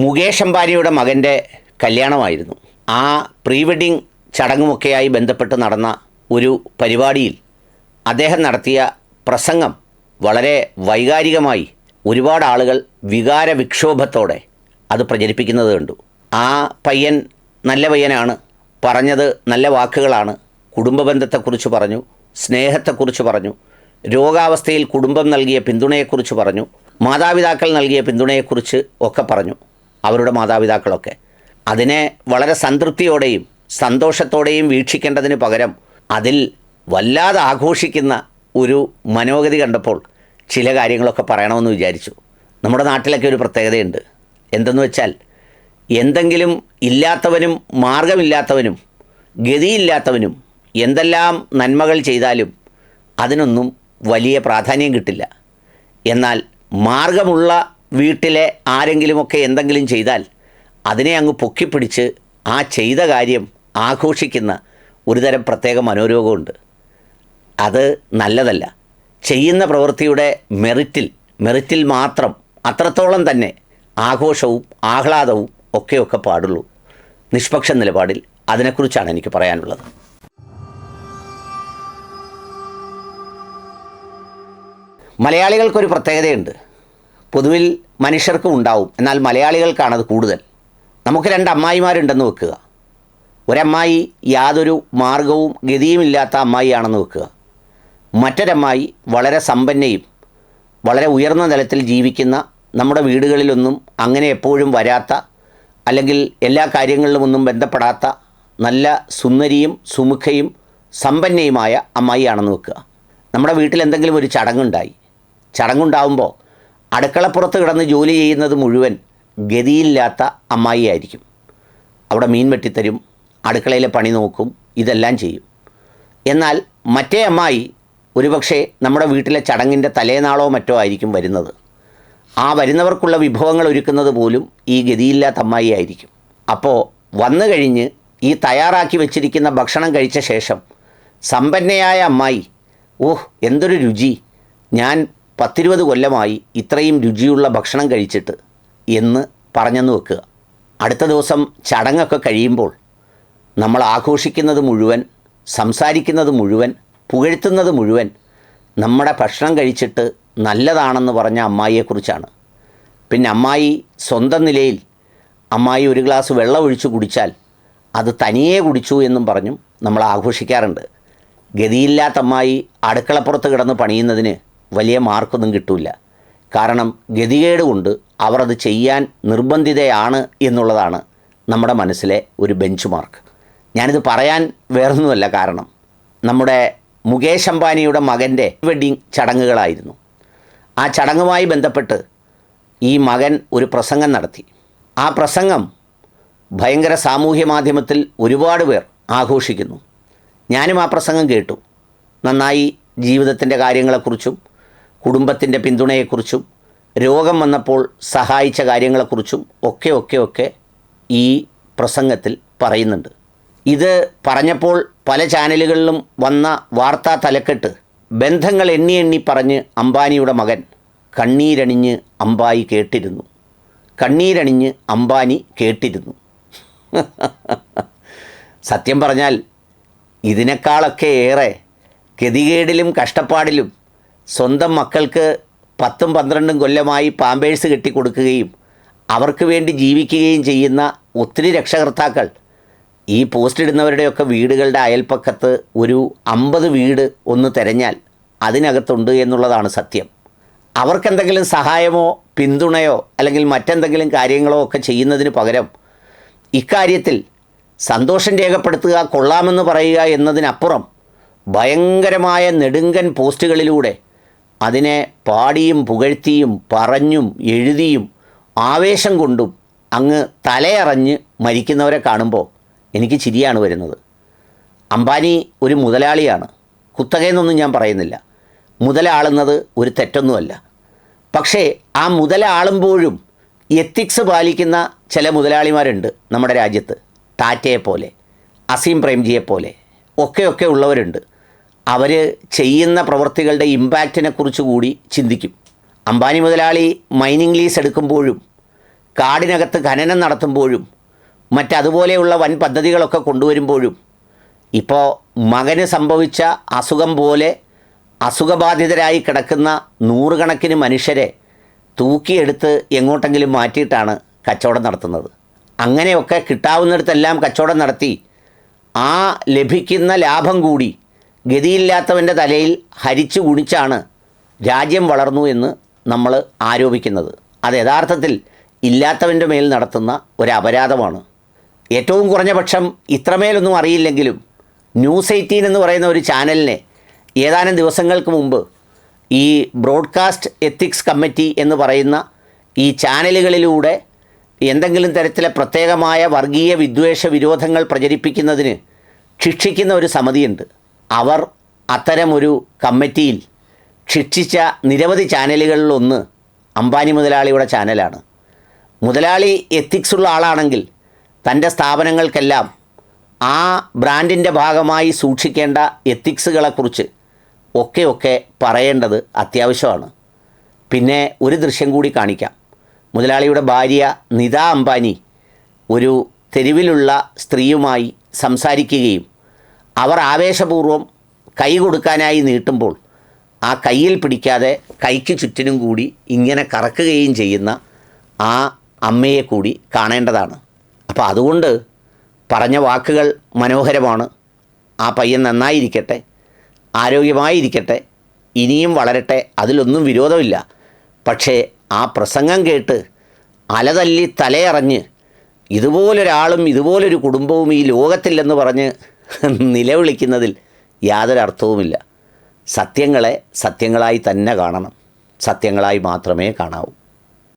മുകേഷ് അംബാനിയുടെ മകന്റെ കല്യാണമായിരുന്നു. ആ പ്രീ വെഡിങ് ചടങ്ങുമൊക്കെയായി ബന്ധപ്പെട്ട് നടന്ന ഒരു പരിപാടിയിൽ അദ്ദേഹം നടത്തിയ പ്രസംഗം വളരെ വൈകാരികമായി ഒരുപാട് ആളുകൾ വികാര വിക്ഷോഭത്തോടെ അത് പ്രചരിപ്പിക്കുന്നത് കണ്ടു. ആ പയ്യൻ നല്ല പയ്യനാണ് പറഞ്ഞത് നല്ല വാക്കുകളാണ് കുടുംബ ബന്ധത്തെക്കുറിച്ച് പറഞ്ഞു സ്നേഹത്തെക്കുറിച്ച് പറഞ്ഞു രോഗാവസ്ഥയിൽ കുടുംബം നൽകിയ പിന്തുണയെക്കുറിച്ച് പറഞ്ഞു മാതാപിതാക്കൾ നൽകിയ പിന്തുണയെക്കുറിച്ച് ഒക്കെ പറഞ്ഞു. അവരുടെ മാതാപിതാക്കളൊക്കെ. അതിനെ വളരെ സംതൃപ്തിയോടെയും സന്തോഷത്തോടെയും വീക്ഷിക്കേണ്ടതിന് പകരം അതിൽ വല്ലാതെ ആഘോഷിക്കുന്ന ഒരു മനോഗതി കണ്ടപ്പോൾ ചില കാര്യങ്ങളൊക്കെ പറയണമെന്ന് വിചാരിച്ചു. നമ്മുടെ നാട്ടിലൊക്കെ ഒരു പ്രത്യേകതയുണ്ട്. എന്തെന്ന് വെച്ചാൽ എന്തെങ്കിലും ഇല്ലാത്തവനും മാർഗമില്ലാത്തവനും ഗതിയില്ലാത്തവനും എന്തെല്ലാം നന്മകൾ ചെയ്താലും അതിനൊന്നും വലിയ പ്രാധാന്യം കിട്ടില്ല. എന്നാൽ മാർഗമുള്ള വീട്ടിലെ ആരെങ്കിലുമൊക്കെ എന്തെങ്കിലും ചെയ്താൽ അതിനെ അങ്ങ് പൊക്കിപ്പിടിച്ച് ആ ചെയ്ത കാര്യം ആഘോഷിക്കുന്ന ഒരുതരം പ്രത്യേക മനോരോഗമുണ്ട്. അത് നല്ലതല്ല. ചെയ്യുന്ന പ്രവൃത്തിയുടെ മെറിറ്റിൽ മെറിറ്റിൽ മാത്രം അത്രത്തോളം തന്നെ ആഘോഷവും ആഹ്ലാദവും ഒക്കെയൊക്കെ പാടുള്ളൂ. നിഷ്പക്ഷ നിലപാടിൽ അതിനെക്കുറിച്ചാണ് എനിക്ക് പറയാനുള്ളത്. മലയാളികൾക്കൊരു പ്രത്യേകതയുണ്ട്. പൊതുവിൽ മനുഷ്യർക്കും ഉണ്ടാവും. എന്നാൽ മലയാളികൾക്കാണ് അത് കൂടുതൽ. നമുക്ക് രണ്ട് അമ്മായിമാരുണ്ടെന്ന് വെക്കുക. ഒരമ്മായി യാതൊരു മാർഗവും ഗതിയുമില്ലാത്ത അമ്മായിയാണെന്ന് വെക്കുക. മറ്റൊരമ്മായി വളരെ സമ്പന്നയും വളരെ ഉയർന്ന തലത്തിൽ ജീവിക്കുന്ന നമ്മുടെ വീടുകളിലൊന്നും അങ്ങനെ എപ്പോഴും വരാത്ത അല്ലെങ്കിൽ എല്ലാ കാര്യങ്ങളിലും ഒന്നും ബന്ധപ്പെടാത്ത നല്ല സുന്ദരിയും സുമുഖയും സമ്പന്നയുമായ അമ്മായിയാണെന്ന് വെക്കുക. നമ്മുടെ വീട്ടിൽ എന്തെങ്കിലും ഒരു ചടങ്ങുണ്ടായി. ചടങ്ങുണ്ടാവുമ്പോൾ അടുക്കളപ്പുറത്ത് കിടന്ന് ജോലി ചെയ്യുന്നത് മുഴുവൻ ഗതിയില്ലാത്ത അമ്മായിയായിരിക്കും. അവിടെ മീൻ വെട്ടിത്തരും അടുക്കളയിലെ പണി നോക്കും ഇതെല്ലാം ചെയ്യും. എന്നാൽ മറ്റേ അമ്മായി ഒരുപക്ഷെ നമ്മുടെ വീട്ടിലെ ചടങ്ങിന്റെ തലേനാളോ മറ്റോ ആയിരിക്കും വരുന്നത്. ആ വരുന്നവർക്കുള്ള വിഭവങ്ങൾ ഒരുക്കുന്നത് പോലും ഈ ഗതിയില്ലാത്ത അമ്മായി ആയിരിക്കും. അപ്പോൾ വന്നു കഴിഞ്ഞ് ഈ തയ്യാറാക്കി വെച്ചിരിക്കുന്ന ഭക്ഷണം കഴിച്ച ശേഷം സമ്പന്നയായ അമ്മായി ഓഹ് എന്തൊരു രുചി. ഞാൻ പത്തിരുപത് കൊല്ലമായി ഇത്രയും രുചിയുള്ള ഭക്ഷണം കഴിച്ചിട്ട് എന്ന് പറഞ്ഞെന്ന് വെക്കുക. അടുത്ത ദിവസം ചടങ്ങൊക്കെ കഴിയുമ്പോൾ നമ്മൾ ആഘോഷിക്കുന്നത് മുഴുവൻ സംസാരിക്കുന്നത് മുഴുവൻ പുകഴ്ത്തുന്നത് മുഴുവൻ നമ്മുടെ ഭക്ഷണം കഴിച്ചിട്ട് നല്ലതാണെന്ന് പറഞ്ഞ അമ്മായിയെക്കുറിച്ചാണ്. പിന്നെ അമ്മായി സ്വന്തം നിലയിൽ അമ്മായി ഒരു ഗ്ലാസ് വെള്ളം ഒഴിച്ച് കുടിച്ചാൽ അത് തനിയേ കുടിച്ചു എന്നും പറഞ്ഞും നമ്മൾ ആഘോഷിക്കാറുണ്ട്. ഗതിയില്ലാത്ത അമ്മായി അടുക്കളപ്പുറത്ത് കിടന്ന് പണിയുന്നതിന് വലിയ മാർക്കൊന്നും കിട്ടില്ല കാരണം ഗതികേട് കൊണ്ട് അവർ അത് ചെയ്യാൻ നിർബന്ധിതയാണ് എന്നുള്ളതാണ് നമ്മുടെ മനസ്സിലെ ഒരു ബെഞ്ച് മാർക്ക് ഞാനിത് പറയാൻ വേറൊന്നുമല്ല കാരണം നമ്മുടെ മുകേഷ് അംബാനിയുടെ മകന്റെ വെഡ്ഡിങ് ചടങ്ങുകളായിരുന്നു. ആ ചടങ്ങുമായി ബന്ധപ്പെട്ട് ഈ മകൻ ഒരു പ്രസംഗം നടത്തി. ആ പ്രസംഗം ഭയങ്കര സാമൂഹ്യ മാധ്യമത്തിൽ ഒരുപാട് പേർ ആഘോഷിക്കുന്നു. ഞാനും ആ പ്രസംഗം കേട്ടു. നന്നായി ജീവിതത്തിന്റെ കാര്യങ്ങളെക്കുറിച്ചും കുടുംബത്തിന്റെ പിന്തുണയെക്കുറിച്ചും രോഗം വന്നപ്പോൾ സഹായിച്ച കാര്യങ്ങളെക്കുറിച്ചും ഒക്കെ ഒക്കെ ഒക്കെ ഈ പ്രസംഗത്തിൽ പറയുന്നുണ്ട്. ഇത് പറഞ്ഞപ്പോൾ പല ചാനലുകളിലും വന്ന വാർത്താ തലക്കെട്ട് ബന്ധങ്ങൾ എണ്ണി എണ്ണി പറഞ്ഞ് അംബാനിയുടെ മകൻ കണ്ണീരണിഞ്ഞ് അംബായി കേട്ടിരുന്നു. കണ്ണീരണിഞ്ഞ് അംബാനി കേട്ടിരുന്നു. സത്യം പറഞ്ഞാൽ ഇതിനേക്കാളൊക്കെ ഏറെ ഗതികേടിലും കഷ്ടപ്പാടിലും സ്വന്തം മക്കൾക്ക് പത്തും പന്ത്രണ്ടും കൊല്ലമായി പാമ്പേഴ്സ് കെട്ടിക്കൊടുക്കുകയും അവർക്ക് വേണ്ടി ജീവിക്കുകയും ചെയ്യുന്ന ഒത്തിരി രക്ഷകർത്താക്കൾ. ഈ പോസ്റ്റ് ഇടുന്നവരുടെയൊക്കെ വീടുകളുടെ അയൽപ്പക്കത്ത് ഒരു അമ്പത് വീട് ഒന്ന് തിരഞ്ഞാൽ അതിനകത്തുണ്ട് എന്നുള്ളതാണ് സത്യം. അവർക്കെന്തെങ്കിലും സഹായമോ പിന്തുണയോ അല്ലെങ്കിൽ മറ്റെന്തെങ്കിലും കാര്യങ്ങളോ ഒക്കെ ചെയ്യുന്നതിന് പകരം ഇക്കാര്യത്തിൽ സന്തോഷം രേഖപ്പെടുത്തുക കൊള്ളാമെന്ന് പറയുക എന്നതിനപ്പുറം ഭയങ്കരമായ നെടുങ്കൻ പോസ്റ്റുകളിലൂടെ അതിനെ പാടിയും പുകഴ്ത്തിയും പറഞ്ഞും എഴുതിയും ആവേശം കൊണ്ടും അങ്ങ് തലയറഞ്ഞ് മരിക്കുന്നവരെ കാണുമ്പോൾ എനിക്ക് ചിരിയാണ് വരുന്നത്. അംബാനി ഒരു മുതലാളിയാണ്. കുത്തകയെന്നൊന്നും ഞാൻ പറയുന്നില്ല. മുതലാളുന്നത് ഒരു തെറ്റൊന്നുമല്ല. പക്ഷേ ആ മുതലാളുമ്പോഴും എത്തിക്സ് പാലിക്കുന്ന ചില മുതലാളിമാരുണ്ട് നമ്മുടെ രാജ്യത്ത്. ടാറ്റയെ പോലെ അസീം പ്രേംജിയെപ്പോലെ ഒക്കെ ഒക്കെ ഉള്ളവരുണ്ട്. അവർ ചെയ്യുന്ന പ്രവൃത്തികളുടെ ഇമ്പാക്റ്റിനെ കുറിച്ച് കൂടി ചിന്തിക്കും. അംബാനി മുതലാളി മൈനിങ് ലീസ് എടുക്കുമ്പോഴും കാടിനകത്ത് ഖനനം നടത്തുമ്പോഴും മറ്റതുപോലെയുള്ള വൻ പദ്ധതികളൊക്കെ കൊണ്ടുവരുമ്പോഴും ഇപ്പോൾ മകന് സംഭവിച്ച അസുഖം പോലെ അസുഖബാധിതരായി കിടക്കുന്ന നൂറുകണക്കിന് മനുഷ്യരെ തൂക്കിയെടുത്ത് എങ്ങോട്ടെങ്കിലും മാറ്റിയിട്ടാണ് കച്ചവടം നടത്തുന്നത്. അങ്ങനെയൊക്കെ കിട്ടാവുന്നിടത്തെല്ലാം കച്ചവടം നടത്തി ആ ലഭിക്കുന്ന ലാഭം കൂടി ഗതിയില്ലാത്തവന്റെ തലയിൽ ഹരിച്ചു കുണിച്ചാണ് രാജ്യം വളർന്നു എന്ന് നമ്മൾ ആരോപിക്കുന്നത്. അത് യഥാർത്ഥത്തിൽ ഇല്ലാത്തവന്റെ മേൽ നടത്തുന്ന ഒരു അപരാധമാണ്. ഏറ്റവും കുറഞ്ഞ പക്ഷം ഇത്രമേലൊന്നും അറിയില്ലെങ്കിലും ന്യൂസ് എയ്റ്റീൻ എന്ന് പറയുന്ന ഒരു ചാനലിനെ ഏതാനും ദിവസങ്ങൾക്ക് മുമ്പ് ഈ ബ്രോഡ്കാസ്റ്റ് എത്തിക്സ് കമ്മിറ്റി എന്ന് പറയുന്ന ഈ ചാനലുകളിലൂടെ എന്തെങ്കിലും തരത്തിലെ പ്രത്യേകമായ വർഗീയ വിദ്വേഷ വിരോധങ്ങൾ പ്രചരിപ്പിക്കുന്നതിന് ശിക്ഷിക്കുന്ന ഒരു സമിതിയുണ്ട്. അവർ അത്തരമൊരു കമ്മിറ്റിയിൽ ശിക്ഷിച്ച നിരവധി ചാനലുകളിലൊന്ന് അംബാനി മുതലാളിയുടെ ചാനലാണ്. മുതലാളി എത്തിക്സ് ഉള്ള ആളാണെങ്കിൽ തന്റെ സ്ഥാപനങ്ങൾക്കെല്ലാം ആ ബ്രാൻഡിന്റെ ഭാഗമായി സൂക്ഷിക്കേണ്ട എത്തിക്സുകളെക്കുറിച്ച് ഒക്കെ ഒക്കെ പറയേണ്ടത് അത്യാവശ്യമാണ്. പിന്നെ ഒരു ദൃശ്യം കൂടി കാണിക്കാം. മുതലാളിയുടെ ഭാര്യ നിത അംബാനി ഒരു തെരുവിലുള്ള സ്ത്രീയുമായി സംസാരിക്കുകയും അവർ ആവേശപൂർവം കൈ കൊടുക്കാനായി നീട്ടുമ്പോൾ ആ കയ്യിൽ പിടിക്കാതെ കൈക്ക് ചുറ്റിനും കൂടി ഇങ്ങനെ കറക്കുകയും ചെയ്യുന്ന ആ അമ്മയെ കൂടി കാണേണ്ടതാണ്. അപ്പോൾ അതുകൊണ്ട് പറഞ്ഞ വാക്കുകൾ മനോഹരമാണ്. ആ പയ്യൻ നന്നായിരിക്കട്ടെ ആരോഗ്യമായിരിക്കട്ടെ ഇനിയും വളരട്ടെ അതിലൊന്നും വിരോധമില്ല. പക്ഷേ ആ പ്രസംഗം കേട്ട് അലതല്ലി തലയറഞ്ഞ് ഇതുപോലൊരാളും ഇതുപോലൊരു കുടുംബവും ഈ ലോകത്തില്ലെന്ന് പറഞ്ഞ് നിലവിളിക്കുന്നതിൽ യാതൊരർത്ഥവുമില്ല. സത്യങ്ങളെ സത്യങ്ങളായി തന്നെ കാണണം. സത്യങ്ങളായി മാത്രമേ കാണാവൂ.